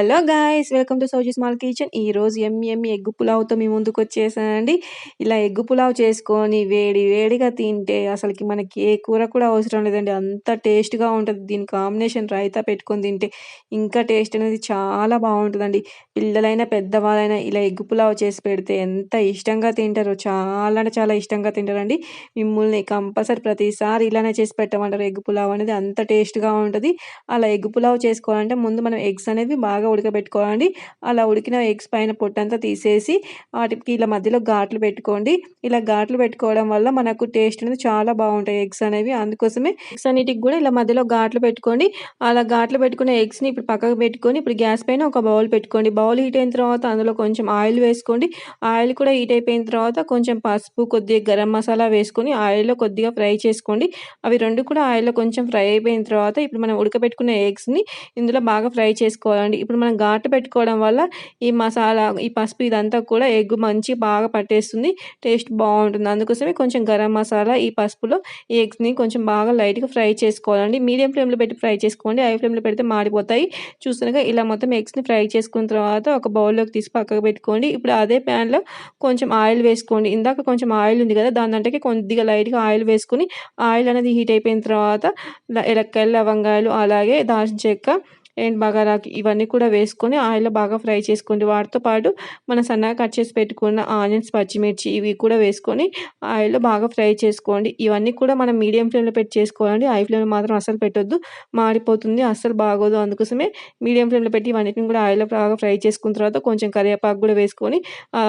Hello guys welcome to Souji small kitchen. ఈరోజు ఎమ్మి ఎమ్మి egg పులావ్తో మీ ముందుకు వచ్చేసానండి. ఇలా ఎగ్గు పులావ్ చేసుకొని వేడి వేడిగా తింటే అసలుకి మనకి ఏ కూర కూడా అవసరం లేదండి. అంత టేస్ట్గా ఉంటుంది. దీని కాంబినేషన్ రైతా పెట్టుకొని తింటే ఇంకా టేస్ట్ అనేది చాలా బాగుంటుందండి. పిల్లలైనా పెద్దవాళ్ళైనా ఇలా ఎగ్గు పులావ్ చేసి పెడితే ఎంత ఇష్టంగా తింటారో చాలా అంటే చాలా ఇష్టంగా తింటారండి. మిమ్మల్ని కంపల్సరీ ప్రతిసారి ఇలానే చేసి పెట్టమంటారు. ఎగ్గు పులావ్ అనేది అంత టేస్ట్గా ఉంటుంది. అలా ఎగ్గు పులావ్ చేసుకోవాలంటే ముందు మనం ఎగ్స్ అనేవి బాగా ఉడకబెట్టుకోండి అలా ఉడికిన ఎగ్స్ పైన పొట్టంతా తీసేసి వాటికి ఇలా మధ్యలో ఘాట్లు పెట్టుకోండి. ఇలా ఘాట్లు పెట్టుకోవడం వల్ల మనకు టేస్ట్ అనేది చాలా బాగుంటాయి ఎగ్స్ అనేవి. అందుకోసమే ఎగ్స్ అన్నిటికి కూడా ఇలా మధ్యలో ఘాట్లు పెట్టుకోండి. అలా ఘాట్లు పెట్టుకున్న ఎగ్స్ని ఇప్పుడు పక్కకు పెట్టుకొని ఇప్పుడు గ్యాస్ పైన ఒక బౌల్ పెట్టుకోండి. బౌల్ హీట్ అయిన తర్వాత అందులో కొంచెం ఆయిల్ వేసుకోండి. ఆయిల్ కూడా హీట్ అయిపోయిన తర్వాత కొంచెం పసుపు కొద్దిగా గరం మసాలా వేసుకొని ఆయిల్లో కొద్దిగా ఫ్రై చేసుకోండి. అవి రెండు కూడా ఆయిల్లో కొంచెం ఫ్రై అయిపోయిన తర్వాత ఇప్పుడు మనం ఉడకబెట్టుకున్న ఎగ్స్ని ఇందులో బాగా ఫ్రై చేసుకోవాలండి. ఇప్పుడు మనం ఘాటు పెట్టుకోవడం వల్ల ఈ మసాలా ఈ పసుపు ఇదంతా కూడా ఎగ్ మంచి బాగా పట్టేస్తుంది టేస్ట్ బాగుంటుంది. అందుకోసమే కొంచెం గరం మసాలా ఈ పసుపులో ఈ ఎగ్స్ని కొంచెం బాగా లైట్గా ఫ్రై చేసుకోవాలండి. మీడియం ఫ్లేమ్లో పెట్టి ఫ్రై చేసుకోండి. హై ఫ్లేమ్లో పెడితే మాడిపోతాయి. చూస్తున్నాగా ఇలా మొత్తం ఎగ్స్ని ఫ్రై చేసుకున్న తర్వాత ఒక బౌల్లోకి తీసి పక్కకు పెట్టుకోండి. ఇప్పుడు అదే ప్యాన్లో కొంచెం ఆయిల్ వేసుకోండి. ఇందాక కొంచెం ఆయిల్ ఉంది కదా దాని అంటే కొద్దిగా లైట్గా ఆయిల్ వేసుకుని ఆయిల్ అనేది హీట్ అయిపోయిన తర్వాత ఎలక్కాయలు లవంగాయలు అలాగే దాల్చిన చెక్క అండ్ బగారాకి ఇవన్నీ కూడా వేసుకొని ఆయిల్లో బాగా ఫ్రై చేసుకోండి. వాటితో పాటు మనం సన్నగా కట్ చేసి పెట్టుకున్న ఆనియన్స్ పచ్చిమిర్చి ఇవి కూడా వేసుకొని ఆయిల్లో బాగా ఫ్రై చేసుకోండి. ఇవన్నీ కూడా మనం మీడియం ఫ్లేమ్లో పెట్టి చేసుకోవాలండి. హై ఫ్లేమ్లో మాత్రం అసలు పెట్టొద్దు. మాడిపోతుంది అస్సలు బాగోదు. అందుకోసమే మీడియం ఫ్లేమ్లో పెట్టి ఇవన్నిటిని కూడా ఆయిల్లో బాగా ఫ్రై చేసుకున్న తర్వాత కొంచెం కరివేపాకు కూడా వేసుకొని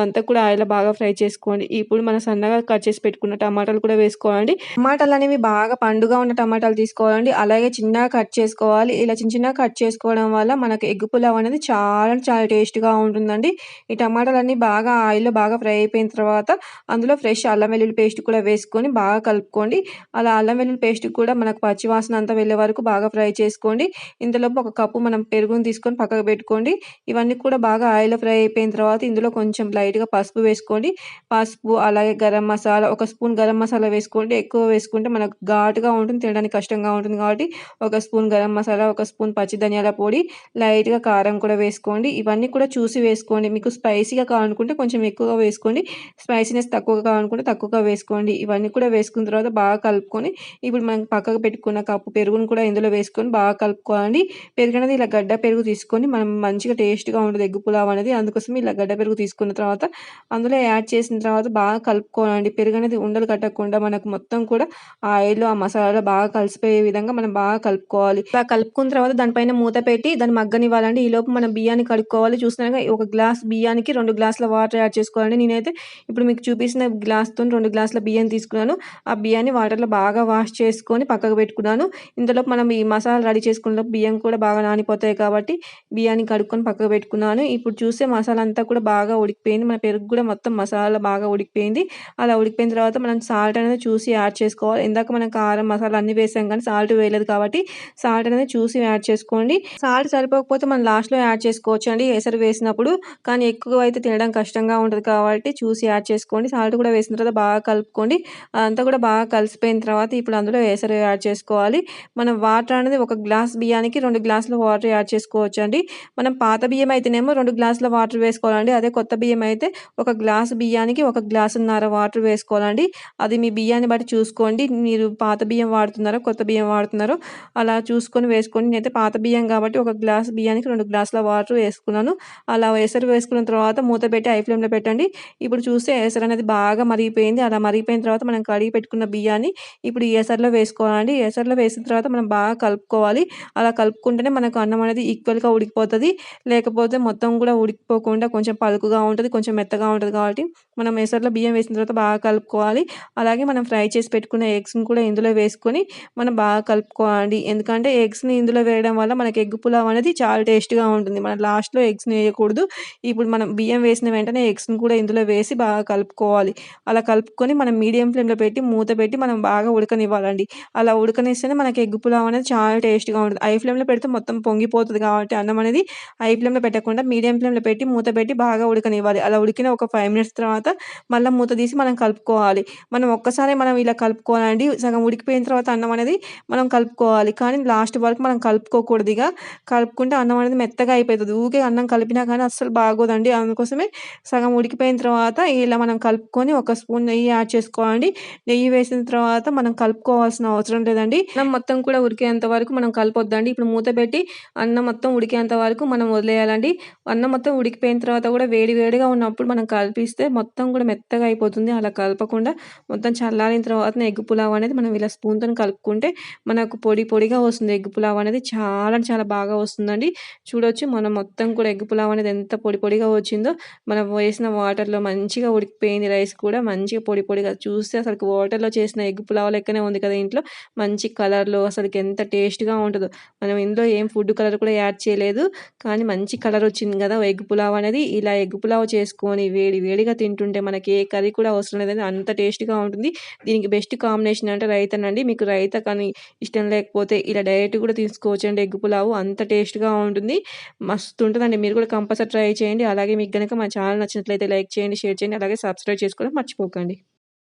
అంతా కూడా ఆయిల్లో బాగా ఫ్రై చేసుకోండి. ఇప్పుడు మనం సన్నగా కట్ చేసి పెట్టుకున్న టమాటాలు కూడా వేసుకోవాలండి. టమాటాలు అనేవి బాగా పండుగ ఉన్న టమాటాలు తీసుకోవాలండి. అలాగే చిన్నగా కట్ చేసుకోవాలి. ఇలా చిన్న చిన్నగా కట్ చేసుకోవడం వల్ల మనకు ఎగ్ పులావ్ అనేది చాలా చాలా టేస్ట్గా ఉంటుందండి. ఈ టమాటాలన్నీ బాగా ఆయిల్లో బాగా ఫ్రై అయిపోయిన తర్వాత అందులో ఫ్రెష్ అల్లం వెల్లుల్లి పేస్ట్ కూడా వేసుకొని బాగా కలుపుకోండి. అలా అల్లం వెల్లుల్లి పేస్ట్ కూడా మనకు పచ్చివాసన అంతా వెళ్ళే వరకు బాగా ఫ్రై చేసుకోండి. ఇంతలోపు ఒక కప్పు మనం పెరుగుని తీసుకొని పక్కకు పెట్టుకోండి. ఇవన్నీ కూడా బాగా ఆయిల్లో ఫ్రై అయిపోయిన తర్వాత ఇందులో కొంచెం లైట్గా పసుపు వేసుకోండి. పసుపు అలాగే గరం మసాలా ఒక స్పూన్ గరం మసాలా వేసుకోండి. ఎక్కువ వేసుకుంటే మనకు ఘాటుగా ఉంటుంది తినడానికి కష్టంగా ఉంటుంది కాబట్టి ఒక స్పూన్ గరం మసాలా ఒక స్పూన్ పచ్చి ధనియాల పొడి లైట్గా కారం కూడా వేసుకోండి. ఇవన్నీ కూడా చూసి వేసుకోండి. మీకు స్పైసీగా కావాలనుకుంటే కొంచెం ఎక్కువగా వేసుకోండి. స్పైసీనెస్ తక్కువగా కావాలనుకుంటే తక్కువగా వేసుకోండి. ఇవన్నీ కూడా వేసుకున్న తర్వాత బాగా కలుపుకొని ఇప్పుడు మనం పక్కకు పెట్టుకున్న కప్పు పెరుగును కూడా ఇందులో వేసుకొని బాగా కలుపుకోవాలండి. పెరుగు అనేది ఇలా గడ్డ పెరుగు తీసుకొని మనం మంచిగా టేస్ట్గా ఉంటుంది ఎగ్గు పులావ్ అనేది అందుకోసం ఇలా గడ్డ పెరుగు తీసుకున్న తర్వాత అందులో యాడ్ చేసిన తర్వాత బాగా కలుపుకోవాలండి. పెరుగు అనేది ఉండలు కట్టకుండా మనకు మొత్తం కూడా ఆయిల్ ఆ మసాలాలో బాగా కలిసిపోయే విధంగా మనం బాగా కలుపుకోవాలి. ఇలా కలుపుకున్న తర్వాత దానిపైన మూత పెట్టి దాన్ని మగ్గనివ్వాలండి. ఈలోపు మనం బియ్యాన్ని కడుక్కోవాలి. చూసినాక ఒక గ్లాస్ బియ్యానికి రెండు గ్లాసుల వాటర్ యాడ్ చేసుకోవాలండి. నేనైతే ఇప్పుడు మీకు చూపిస్తున్న గ్లాస్తో రెండు గ్లాసుల బియ్యం తీసుకున్నాను. ఆ బియ్యాన్ని వాటర్లో బాగా వాష్ చేసుకొని పక్కకు పెట్టుకున్నాను. ఇందులో మనం ఈ మసాలా రెడీ చేసుకున్న బియ్యం కూడా బాగా నానిపోతాయి కాబట్టి బియ్యాన్ని కడుక్కొని పక్కకు పెట్టుకున్నాను. ఇప్పుడు చూసే మసాలా అంతా కూడా బాగా ఉడికిపోయింది. మన పెరుగు కూడా మొత్తం మసాలా బాగా ఉడికిపోయింది. అలా ఉడికిపోయిన తర్వాత మనం సాల్ట్ అనేది చూసి యాడ్ చేసుకోవాలి. ఇందాక మనం కారం మసాలా అన్ని వేసాం కానీ సాల్ట్ వేయలేదు కాబట్టి సాల్ట్ అనేది చూసి యాడ్ చేసుకోండి. సాల్ట్ సరిపోకపోతే మనం లాస్ట్లో యాడ్ చేసుకోవచ్చు అండి ఎసరు వేసినప్పుడు. కానీ ఎక్కువ అయితే తినడం కష్టంగా ఉంటుంది కాబట్టి చూసి యాడ్ చేసుకోండి. సాల్ట్ కూడా వేసిన తర్వాత బాగా కలుపుకోండి. అదంతా కూడా బాగా కలిసిపోయిన తర్వాత ఇప్పుడు అందులో ఎసరు యాడ్ చేసుకోవాలి. మనం వాటర్ అనేది ఒక గ్లాస్ బియ్యానికి రెండు గ్లాసుల వాటర్ యాడ్ చేసుకోవచ్చు అండి మనం పాత బియ్యం అయితేనేమో రెండు గ్లాసుల వాటర్ వేసుకోవాలండి. అదే కొత్త బియ్యం అయితే ఒక గ్లాస్ బియ్యానికి ఒక గ్లాసున్నర వాటర్ వేసుకోవాలండి. అది మీ బియ్యాన్ని బట్టి చూసుకోండి. మీరు పాత బియ్యం వాడుతున్నారో కొత్త బియ్యం వాడుతున్నారో అలా చూసుకొని వేసుకోండి. నేనైతే పాత బియ్యం కాబట్టి ఒక గ్లాస్ బియ్యానికి రెండు గ్లాసుల వాటర్ వేసుకున్నాను. అలా ఎసరు వేసుకున్న తర్వాత మూత పెట్టి ఐ ఫ్లేమ్లో పెట్టండి. ఇప్పుడు చూస్తే ఎసరు అనేది బాగా మరిగిపోయింది. అలా మరిగిపోయిన తర్వాత మనం కడిగి పెట్టుకున్న బియ్యాన్ని ఇప్పుడు ఈ ఎసరులో వేసుకోవాలండి. ఎసరులో వేసిన తర్వాత మనం బాగా కలుపుకోవాలి. అలా కలుపుకుంటేనే మనకు అన్నం అనేది ఈక్వల్గా ఉడికిపోతుంది. లేకపోతే మొత్తం కూడా ఉడికిపోకుండా కొంచెం పలుకుగా ఉంటుంది కొంచెం మెత్తగా ఉంటుంది కాబట్టి మనం ఎసరులో బియ్యం వేసిన తర్వాత బాగా కలుపుకోవాలి. అలాగే మనం ఫ్రై చేసి పెట్టుకున్న ఎగ్స్ని కూడా ఇందులో వేసుకొని మనం బాగా కలుపుకోవాలి ఎందుకంటే ఎగ్స్ని ఇందులో వేయడం వల్ల మనకి ఎగ్ పులావ్ అనేది చాలా టేస్ట్గా ఉంటుంది. మనం లాస్ట్లో ఎగ్స్ని వేయకూడదు ఇప్పుడు మనం బియ్యం వేసిన వెంటనే ఎగ్స్ని కూడా ఇందులో వేసి బాగా కలుపుకోవాలి. అలా కలుపుకొని మనం మీడియం ఫ్లేమ్లో పెట్టి మూత పెట్టి మనం బాగా ఉడకనివ్వాలండి. అలా ఉడకనిస్తేనే మనకి ఎగ్ పులావ్ అనేది చాలా టేస్ట్గా ఉంటుంది. ఐ ఫ్లేమ్లో పెడితే మొత్తం పొంగిపోతుంది కాబట్టి అన్నం అనేది ఐ ఫ్లేమ్లో పెట్టకుండా మీడియం ఫ్లేమ్లో పెట్టి మూత పెట్టి బాగా ఉడకనివ్వాలి. అలా ఉడికిన ఒక ఫైవ్ మినిట్స్ తర్వాత మళ్ళీ మూత తీసి మనం కలుపుకోవాలి. మనం ఒక్కసారి మనం ఇలా కలుపుకోవాలండి. సగం ఉడికిపోయిన తర్వాత అన్నం అనేది మనం కలుపుకోవాలి. కానీ లాస్ట్ వరకు మనం కలుపుకోకూడదు ఇక. కలుపుకుంటే అన్నం అనేది మెత్తగా అయిపోతుంది. ఊకే అన్నం కలిపినా కానీ అస్సలు బాగోదండి. అందుకోసమే సగం ఉడికిపోయిన తర్వాత ఇలా మనం కలుపుకొని ఒక స్పూన్ నెయ్యి యాడ్ చేసుకోవాలండి. నెయ్యి వేసిన తర్వాత మనం కలుపుకోవాల్సిన అవసరం లేదండి. అన్నం మొత్తం కూడా ఉడికేంత వరకు మనం కలపొద్దండి. ఇప్పుడు మూత పెట్టి అన్నం మొత్తం ఉడికేంత వరకు మనం వదిలేయాలండి. అన్నం మొత్తం ఉడికిపోయిన తర్వాత కూడా వేడి వేడిగా ఉన్నప్పుడు మనం కలిపిస్తే మొత్తం కూడా మెత్తగా అయిపోతుంది. అలా కలపకుండా మొత్తం చల్లారిన తర్వాత ఎగ్ పులావ్ అనేది మనం ఇలా స్పూన్తో కలుపుకుంటే మనకు పొడి పొడిగా వస్తుంది. ఎగ్ పులావ్ అనేది చాలా చాలా బాగా వస్తుందండి. చూడొచ్చు మనం మొత్తం కూడా ఎగ్ పులావ్ అనేది ఎంత పొడి పొడిగా వచ్చిందో. మనం వేసిన వాటర్లో మంచిగా ఉడికిపోయింది రైస్ కూడా. మంచిగా పొడి పొడిగా చూస్తే అసలు వాటర్లో చేసిన ఎగ్ పులావ్ లెక్కనే ఉంది కదా ఇంట్లో. మంచి కలర్లో అసలుకి ఎంత టేస్ట్గా ఉంటుందో. మనం ఇందులో ఏం ఫుడ్ కలర్ కూడా యాడ్ చేయలేదు. కానీ మంచి కలర్ వచ్చింది కదా ఎగ్ పులావ్ అనేది. ఇలా ఎగ్ పులావ్ చేసుకొని వేడి వేడిగా తింటుంటే మనకి ఏ కర్రీ కూడా అవసరం లేదండి. అంత టేస్ట్గా ఉంటుంది. దీనికి బెస్ట్ కాంబినేషన్ అంటే రైతానండి. మీకు రైత కానీ ఇష్టం లేకపోతే ఇలా డైరెక్ట్ కూడా తీసుకోవచ్చండి ఎగ్ పులావ్. అంత టేస్ట్గా ఉంటుంది. మస్తు ఉంటుందండి మీరు కూడా కంపల్సరీ ట్రై చేయండి. అలాగే మీకు కనుక మా ఛానల్ నచ్చినట్లయితే లైక్ చేయండి షేర్ చేయండి అలాగే సబ్స్క్రైబ్ చేసుకోవడం మర్చిపోకండి.